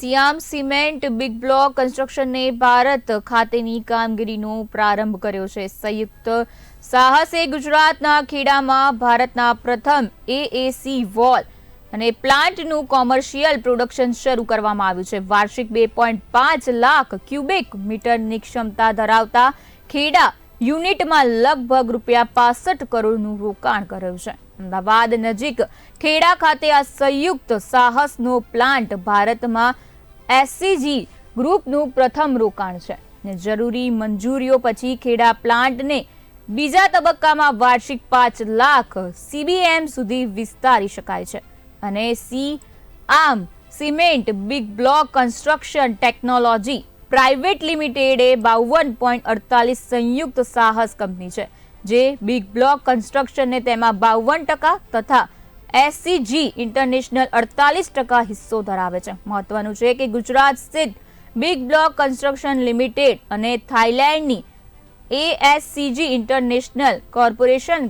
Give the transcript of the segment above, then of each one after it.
સિયામ cement, big block કન્સ્ટ્રક્શનને ભારત ખાતેની કામગીરીનો પ્રારંભ કર્યો છે. સંયુક્ત સાહસે ગુજરાતના ખેડામાં ભારતના પ્રથમ એએસી વોલ અને પ્લાન્ટનું કોમર્શિયલ પ્રોડક્શન શરૂ કરવામાં આવ્યું છે. વાર્ષિક બે પોઈન્ટ પાંચ લાખ ક્યુબિક મીટરની ક્ષમતા ધરાવતા ખેડા યુનિટમાં લગભગ રૂપિયા પાસઠ કરોડનું રોકાણ કર્યું છે. અમદાવાદ નજીક ખેડા ખાતે આ સંયુક્ત સાહસનો પ્લાન્ટ ભારતમાં એસસીજી ગ્રુપનું પ્રથમ રોકાણ છે. ને જરૂરી મંજૂરીઓ પછી ખેડા પ્લાન્ટને બીજા તબક્કામાં વાર્ષિક પાંચ લાખ સીબીએમ સુધી વિસ્તારી શકાય છે. અને Siam cement, big block construction technology private લિમિટેડે બાવન પોઈન્ટ અડતાલીસ સંયુક્ત સાહસ કંપની છે. જે બિગ બ્લોક કન્સ્ટ્રક્શનને તેમાં બાવન ટકા તથા એસસીજી ઇન્ટરનેશનલ અડતાલીસ ટકા હિસ્સો ધરાવે છે. મહત્વનું છે કે ગુજરાત સ્થિત બિગ બ્લોક કન્સ્ટ્રક્શન લિમિટેડ અને થાઇલેન્ડની એએસસીજી ઇન્ટરનેશનલ કોર્પોરેશન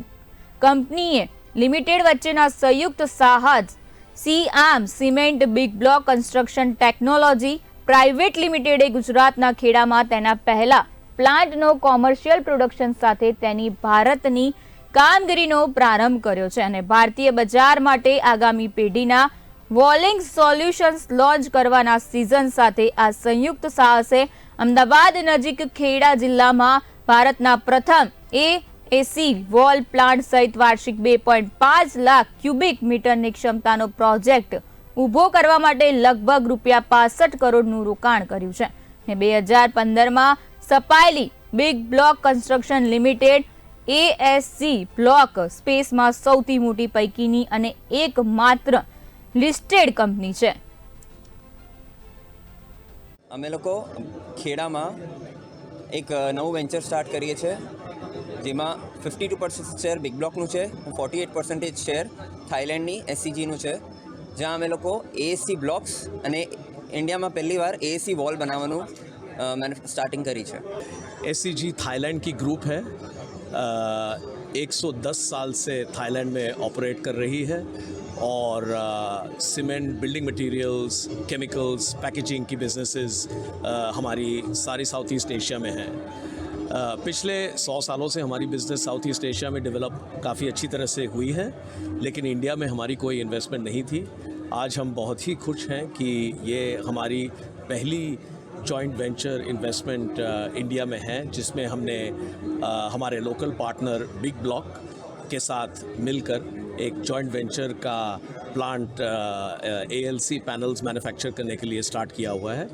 કંપનીએ લિમિટેડ વચ્ચેના સંયુક્ત સાહસ Siam cement big block construction technology private લિમિટેડે ગુજરાતના ખેડામાં તેના પહેલા પ્લાન્ટનો કોમર્શિયલ પ્રોડક્શન સાથે તેની ભારતની કામગીરીનો પ્રારંભ કર્યો છે અને ભારતીય બજાર માટે આગામી પેઢીના વોલિંગ સોલ્યુશન્સ લોન્ચ કરવાના સિઝન સાથે આ સંયુક્ત સાહસે અમદાવાદ નજીક ખેડા જિલ્લામાં ભારતના પ્રથમ એ એસી વોલ પ્લાન્ટ સહિત વાર્ષિક બે પોઈન્ટ પાંચ લાખ ક્યુબિક મીટરની ક્ષમતાનો પ્રોજેક્ટ ઊભો કરવા માટે લગભગ રૂપિયા પાસઠ કરોડનું રોકાણ કર્યું છે. ને બે હજાર પંદરમાં સપાયેલી big block construction limited ASC block સ્પેસમાં સૌથી મોટી પૈકીની અને એકમાત્ર લિસ્ટેડ કંપની છે અમે લોકો ખેડામાં એક અ, નવું વેન્ચર સ્ટાર્ટ કરીએ છીએ જેમાં fifty two percent share big બ્લોકનું છે ફોર્ટી એટ પર્સન્ટેજ શેર થાઇલેન્ડની એસસીજીનું છે જ્યાં અમે લોકો એએસસી બ્લોક્સ અને ઇન્ડિયામાં પહેલીવાર એએસસી વોલ બનાવવાનું સ્ટાર્ટિંગ કરી છે एस थाईलैंड की ग्रुप है एक सौ दस साल से थाईलैंड में ऑपरेट कर रही है और cement, building materials chemicals packaging की बिजनेसेस हमारी सारी साउथ ईस्ट एशिया में हैं। पिछले सौ सालों से हमारी बिज़नेस साउथ ईस्ट एशिया में डेवलप काफ़ी अच्छी तरह से हुई है, लेकिन इंडिया में हमारी कोई इन्वेस्टमेंट नहीं थी। आज हम बहुत ही खुश हैं कि ये हमारी पहली जॉइंट वेंचर इन्वेस्टमेंट इंडिया में है जिसमें हमने आ, हमारे लोकल पार्टनर बिग ब्लॉक के साथ मिलकर एक जॉइंट वेंचर का plant A L C panels manufacture करने के लिए स्टार्ट किया हुआ है।